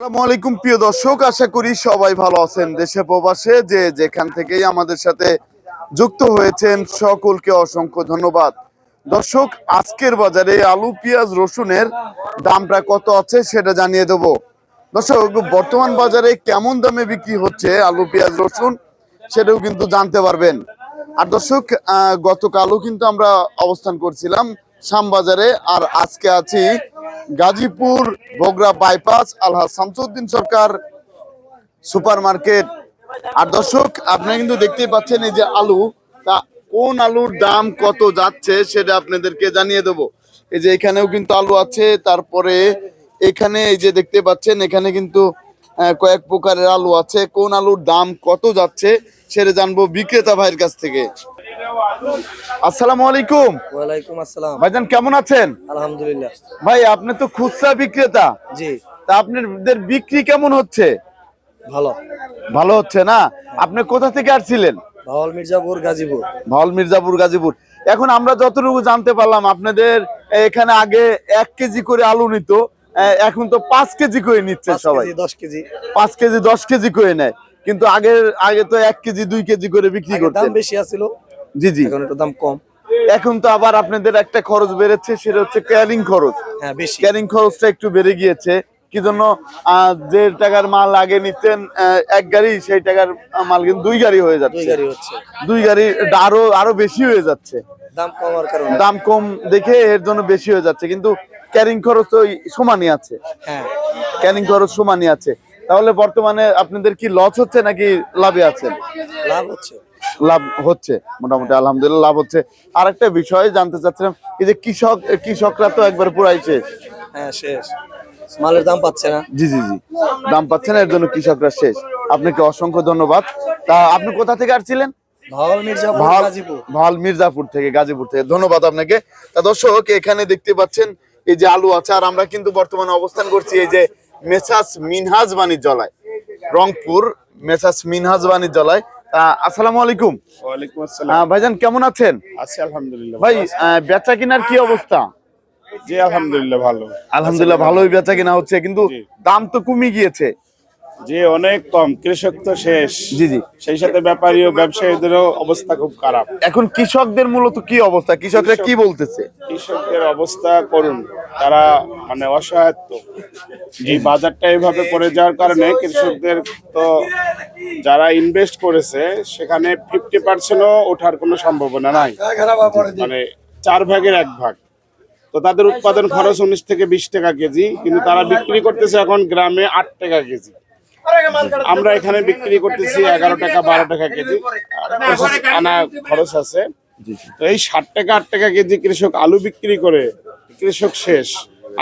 আসসালামু আলাইকুম, প্রিয় দর্শক। আশা করি সবাই ভালো আছেন দেশে প্রবাসে, যে যেখান থেকেই আমাদের সাথে যুক্ত হয়েছেন সকলকে অসংখ্য ধন্যবাদ। দর্শক, আজকের বাজারে আলু, পেঁয়াজ, রসুনের দামটা কত আছে সেটা জানিয়ে দেব। দর্শক, বর্তমান বাজারে কেমন দামে বিক্রি হচ্ছে আলু, পেঁয়াজ, রসুন সেটাও কিন্তু জানতে পারবেন। আর দর্শক গতকালও কিন্তু আমরা অবস্থান করছিলাম শ্যামবাজারে, আর আজকে আছি গাজীপুর বগুড়া বাইপাস আলহা শামসুদ্দিন সরকার সুপার মার্কেট আর দর্শক আপনারা কিন্তু দেখতেই পাচ্ছেন এই যে আলু, তা কোন আলুর দাম কত যাচ্ছে সেটা আপনাদেরকে জানিয়ে দেবো। এই যে এখানেও কিন্তু আলু আছে, তারপরে এখানে এই যে দেখতে পাচ্ছেন, এখানে কিন্তু কয়েক প্রকারের আলু আছে। কোন আলুর দাম কত যাচ্ছে সেটা জানব বিক্রেতা ভাইয়ের কাছ থেকে। আসসালামু আলাইকুম। ওয়ালাইকুম আসসালাম। ভাইজান কেমন আছেন? আলহামদুলিল্লাহ। ভাই আপনি তো খুচরা বিক্রেতা। জি। তা আপনাদের বিক্রি কেমন হচ্ছে? ভালো। ভালো হচ্ছে না? আপনি কোথা থেকে আসছিলেন? মির্জাপুর গাজীপুর। ভাওল মির্জাপুর গাজীপুর। এখন আমরা যতটুকু জানতে পারলাম আপনাদের এখানে আগে এক কেজি করে আলু নিত এখন তো পাঁচ কেজি করে নিচ্ছে সবাই। দশ কেজি। পাঁচ কেজি দশ কেজি করে নেয়। কিন্তু আগের আগে তো এক কেজি দুই কেজি করে বিক্রি করতেন। বেশি আছিল। জি জি। এখন একটু দাম কম। এখন তো আবার আপনাদের একটা খরচ বেড়েছে সেটা হচ্ছে ক্যারিং খরচ। হ্যাঁ বেশি। ক্যারিং খরচটা একটু বেড়ে গিয়েছে। কি জন্য? যে টাকার মাল আগে নিতেন এক গাড়ি সেই টাকার মাল কিন্তু দুই গাড়ি হয়ে যাচ্ছে। দুই গাড়ি আরও আরও বেশি হয়ে যাচ্ছে। দাম কমার কারণে। দাম কম দেখে এর জন্য বেশি হয়ে যাচ্ছে। কিন্তু ক্যারিং খরচ ওই সমানই আছে। হ্যাঁ। ক্যারিং খরচ সমানই আছে। তাহলে বর্তমানে আপনাদের কি লস হচ্ছে নাকি লাভে আছেন? লাভ হচ্ছে। লাভ হচ্ছে মোটামুটি আলহামদুলিল্লাহ লাভ হচ্ছে। আর একটা বিষয় জানতে চাচ্ছিলাম এই যে কৃষক কৃষকরা তো একবার পুরাইছে। হ্যাঁ শেষ। মালের দাম পাচ্ছে না। জি জি জি দাম পাচ্ছে না এর জন্য কৃষকরা শেষ। আপনাকে অসংখ্য ধন্যবাদ। তা আপনি কোথা থেকে আসছিলেন? ভালো মির্জাপুর থেকে গাজীপুর থেকে। ধন্যবাদ আপনাকে। তা দর্শক এখানে দেখতে পাচ্ছেন এই যে আলু আছে আর আমরা কিন্তু বর্তমানে অবস্থান করছি এই যে মেসাস মিনহাজ বাণিজ্যালয় রংপুর মেসাস মিনহাজ বাণিজ্যালয়। আসসালামু আলাইকুম। ওয়ালাইকুম আসসালাম। ভাইজান কেমন আছেন? আছি আলহামদুলিল্লাহ ভাই বেচা কিনার কি অবস্থা? জি আলহামদুলিল্লাহ ভালো। আলহামদুলিল্লাহ ভালোই বেচা কিনা হচ্ছে কিন্তু দাম তো কমে গিয়েছে। যে অনেক কম কৃষক তো শেষ। জি জি। সেই সাথে ব্যাপারী ও ব্যবসায়ীদেরও অবস্থা খুব খারাপ। এখন কৃষকদের মূলত কি অবস্থা? কৃষকরা কি বলতেছে? কৃষকদের অবস্থা করুন। তারা মানে অসহায়ত্ব। এই বাজারটা এইভাবে পড়ে যাওয়ার কারণে কৃষকদের তো যারা ইনভেস্ট করেছে সেখানে ফিফটি পার্সেন্টও ওঠার কোনো সম্ভাবনা নাই। মানে চার ভাগের এক ভাগ। তো তাদের উৎপাদন খরচ উনিশ থেকে বিশ টাকা কেজি কিন্তু তারা বিক্রি করতেছে এখন গ্রামে আট টাকা কেজি। আমরা এখানে বিক্রি করতেছি এগারো টাকা বারো টাকা কেজি। আনা খরচ আছে। তো এই ষাট টাকা আট টাকা কেজি কৃষক আলু বিক্রি করে কৃষক শেষ।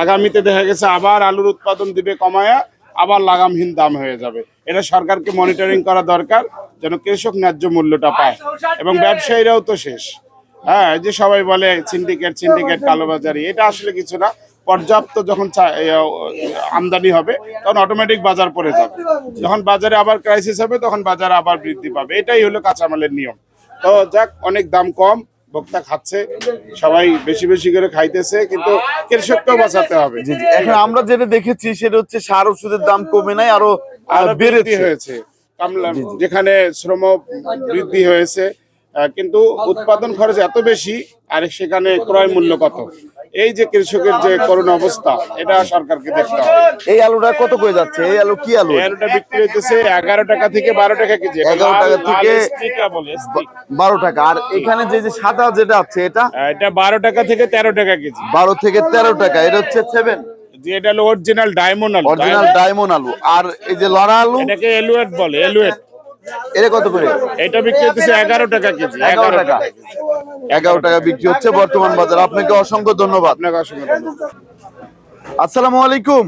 আগামীতে দেখা গেছে আবার আলুর উৎপাদন দিবে কমায়া, আবার লাগামহীন দাম হয়ে যাবে। এটা সরকারকে মনিটরিং করা দরকার যেন কৃষক ন্যায্য মূল্যটা পায়। এবং ব্যবসায়ীরাও তো শেষ। হ্যাঁ যে সবাই বলে সিন্ডিকেট সিন্ডিকেট কালোবাজারি, এটা আসলে কিছু না। পর্যাপ্ত যখন আমদানি হবে, তখন অটোমেটিক বাজার পড়ে যাবে। যখন বাজারে আবার ক্রাইসিস হবে, তখন বাজার আবার বৃদ্ধি পাবে। এটাই হলো কাঁচামালের নিয়ম। তো যাক, অনেক দাম কম। ভোক্তা খাচ্ছে সবাই বেশি বেশি করে খাইতেছে কিন্তু কৃষককেও বাঁচাতে হবে। এখন আমরা যেটা দেখেছি সেটা হচ্ছে সার ওষুধের দাম কমে নাই আরও বৃদ্ধি হয়েছে। যেখানে শ্রম বৃদ্ধি হয়েছে কিন্তু উৎপাদন খরচ এত বেশি আর সেখানে ক্রয় মূল্য কত? এই যে কৃষকের যে করুণ অবস্থা এটা সরকারকে দেখতে হবে। এই আলুটা কত করে যাচ্ছে? এই আলু কি আলু? আলুটা বিক্রি হইতেছে এগারো টাকা থেকে বারো টাকা কেজি। এগারো টাকা থেকে। বারো টাকা। আর এখানে যে যে সাদা যেটা আছে এটা? এটা বারো টাকা থেকে তেরো টাকা কেজি। বারো থেকে তেরো টাকা। এটা হচ্ছে সেভেন এটা হলো অরিজিনাল ডায়মন্ড আলু। অরিজিনাল ডায়মন্ড আলু। আর এই যে লড়া আলু? এটাকে এলুয়েট বলে এলুয়েট। এটা কত করে? এটা বিক্রি হইতেছে এগারো টাকা কেজি এগারো টাকা। এগারো টাকা বিক্রি হচ্ছে বর্তমান বাজার। আপনাকে অসংখ্য ধন্যবাদ। আপনাকে অসংখ্য ধন্যবাদ। আসসালামু আলাইকুম।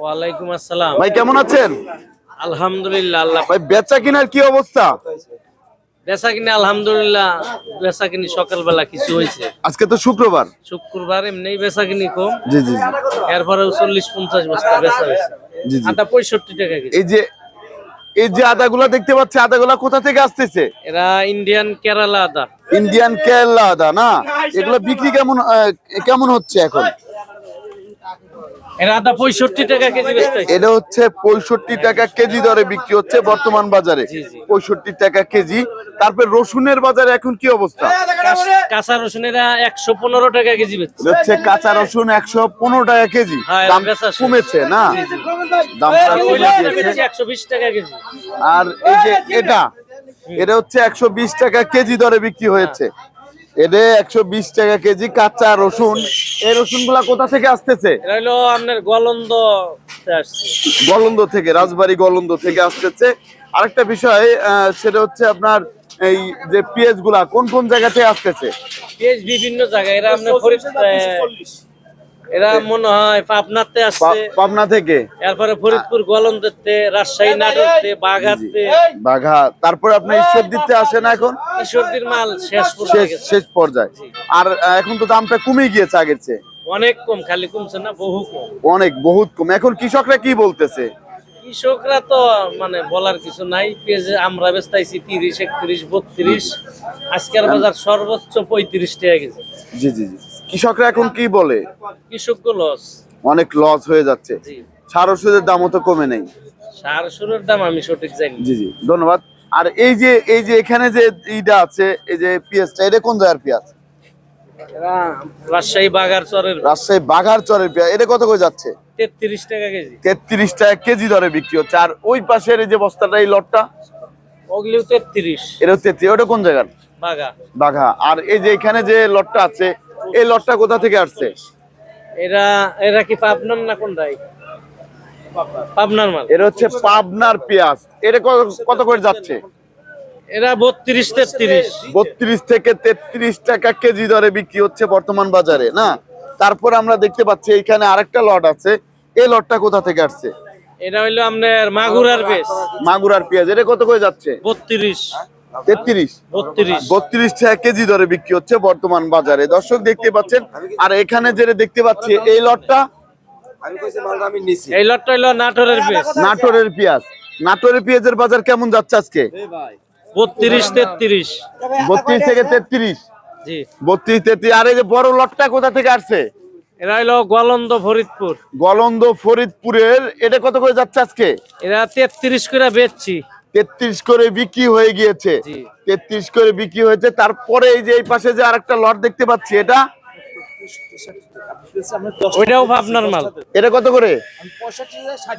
ওয়ালাইকুম আসসালাম। ভাই কেমন আছেন? আলহামদুলিল্লাহ আল্লাহ ভাই বেচা কিনার কি অবস্থা? বেচা কিনে আলহামদুলিল্লাহ বেচা কিনি সকালবেলা কিছু হয়েছে। আজকে তো শুক্রবার। শুক্রবার এমনি বেচা কিনি কম। জি জি এরপরে চল্লিশ পঞ্চাশ বস্তা বেচা হয়েছে। জি জি। আটা পঁয়ষট্টি টাকা কেজি। এই যে এই যে আদাগুলা দেখতে পাচ্ছি আদাগুলা কোথা থেকে আসতেছে? এরা ইন্ডিয়ান কেরালা আদা। ইন্ডিয়ান কেরালা আদা না? এগুলো বিক্রি কেমন কেমন হচ্ছে এখন? আদা পঁয়ষট্টি টাকা কেজি এটা হচ্ছে পঁয়ষট্টি টাকা কেজি দরে বিক্রি হচ্ছে বর্তমান বাজারে। পঁয়ষট্টি টাকা কেজি। তারপর রসুনের বাজারে এখন কি অবস্থা? কাঁচা রসুন এরা একশো পনেরো টাকা কেজি বেচছে। হচ্ছে কাঁচা রসুন একশো পনেরো টাকা কেজি। হ্যাঁ, দাম। কমেছে না? দামটা একশো বিশ টাকা কেজি। আর এই যে এটা এটা হচ্ছে একশো বিশ টাকা কেজি দরে বিক্রি হয়েছে। এটা একশো বিশ টাকা কেজি কাঁচা রসুন। এই রসুনগুলা কোথা থেকে আসতেছে? এরা আপনার গলন্দ গলন্দ থেকে রাজবাড়ি গলন্দ থেকে আসতেছে। আরেকটা বিষয় সেটা হচ্ছে আপনার এই যে পেঁয়াজগুলা কোন কোন জায়গাতে আসতেছে? পেঁয়াজ বিভিন্ন জায়গায়। এরা আপনার ফরিদ এরা মনে হয় পাবনাতে আসছে। পাবনা থেকে? এরপরে ফরিদপুর গলন্দতে রাজশাহী নাটকতে বাঘাতে। বাঘা। তারপরে আপনি ঈশ্বর দিতে আসে না এখন? ঈশ্বরদীর মাল শেষ শেষ পর্যায়ে। আর এখন তো দামটা কমে গিয়েছে আগের চেয়ে। অনেক কম খালি কমছে না বহু কম। অনেক বহুত কম। এখন কৃষকরা কি বলতেছে? কৃষকরা তো মানে বলার কিছু নাই। পেঁয়াজে আমরা বেচতাইছি তিরিশ একত্রিশ বত্রিশ। আজকের বাজার সর্বোচ্চ পঁয়ত্রিশ টাকা কেজি। জি জি জি। কৃষকরা এখন কি বলে? কৃষক লস অনেক লস হয়ে যাচ্ছে। সার ওষুধের দামও তো কমে নেই। সার সুরের দাম আমি সঠিক জানি জি জি ধন্যবাদ। আর এই যে এই যে এখানে যে ইটা আছে এই যে পেঁয়াজটা এটা কোন জায়গার পেঁয়াজ? রাজশাহী বাগার চরের রাজশাহী বাঘার চরের পেঁয়াজ এটা কত করে যাচ্ছে? তেত্রিশ টাকা কেজি। তেত্রিশ টাকা কেজি দরে বিক্রি হচ্ছে। আর ওই পাশের এই যে বস্তাটা এই লটটা? ওগুলিও তেত্রিশ। এটা হচ্ছে তেত্রিশ। ওটা কোন জায়গার? বাগা বাঘা। আর এই যে এখানে যে লটটা আছে এই লটটা কোথা থেকে আসছে? এরা এরা কি পাবনার না পাবনার মাল। এটা হচ্ছে পাবনার পেঁয়াজ। এটা কত- কত করে যাচ্ছে? এরা বত্রিশ তেত্রিশ। বত্রিশ থেকে তেত্রিশ টাকা কেজি দরে বিক্রি হচ্ছে বর্তমান বাজারে না? তারপর আমরা দেখতে পাচ্ছি এখানে আরেকটা লট আছে। এই লটটা কোথা থেকে আসছে? এটা হইল আপনার মাগুরার বেশ মাগুরার পেঁয়াজ। এটা কত করে যাচ্ছে? বত্রিশ। তেত্রিশ। বত্রিশ। বত্রিশ টাকা কেজি দরে বিক্রি হচ্ছে বর্তমান বাজারে। দর্শক দেখতে পাচ্ছেন আর এখানে যেটা দেখতে পাচ্ছি এই লটটা এই লটটা হইল নাটোরের বেশ নাটোরের পেঁয়াজ। নাটোরের পেঁয়াজের বাজার কেমন যাচ্ছে আজকে? বত্রিশ তেত্রিশ। বত্রিশ থেকে তেত্রিশ। জি। বত্রিশ তেত্রিশ। আর এই যে বড় লটটা কোথা থেকে আসছে? এরা হইল গলন্দ ফরিদপুর। গলন্দ ফরিদপুরের। এটা কত করে যাচ্ছে আজকে? এরা তেত্রিশ করে বেচছি। তেত্রিশ করে বিক্রি হয়ে গিয়েছে। তেত্রিশ করে বিক্রি হয়েছে। তারপরে এই যে এই পাশে যে আরেকটা লট দেখতে পাচ্ছি এটা? ওইটাও ভাবনার মাল। এটা কত করে?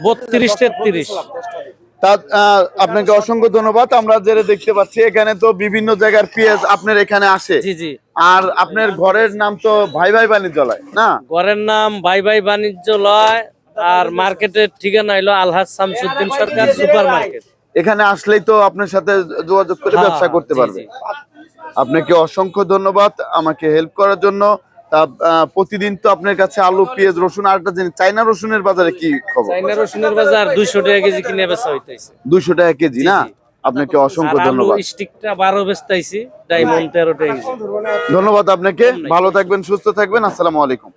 বত্রিশ তেত্রিশ। তা আপনাকে অসংখ্য ধন্যবাদ। আমরা যেটা দেখতে পাচ্ছি এখানে তো বিভিন্ন জায়গার পেঁয়াজ আপনার এখানে আসে। জি জি। আর আপনার ঘরের নাম তো ভাই ভাই বাণিজ্যালয় না? ঘরের নাম ভাই ভাই বাণিজ্য লয় আর মার্কেটের ঠিকানা হইল আলহাজ শামসুদ্দিন সরকার সুপার মার্কেট এখানে আসলেই তো আপনার সাথে যোগাযোগ করে হ্যাঁ, ব্যবসা করতে পারবে। আপনাকে অসংখ্য ধন্যবাদ আমাকে হেল্প করার জন্য। তা প্রতিদিন তো আপনার কাছে আলু পেঁয়াজ রসুন আর একটা জিনিস চাইনা রসুনের বাজারে কি খবর? চাইনা রসুনের বাজার দুইশো টাকা কেজি কিনে বেচা হইতেছে। দুইশো টাকা কেজি না? আপনাকে অসংখ্য ধন্যবাদ। স্টিকটা বারো বেচতাইছি ডায়মন্ড তেরো টাকা কেজি। ধন্যবাদ আপনাকে। ভালো থাকবেন সুস্থ থাকবেন। আসসালামু আলাইকুম।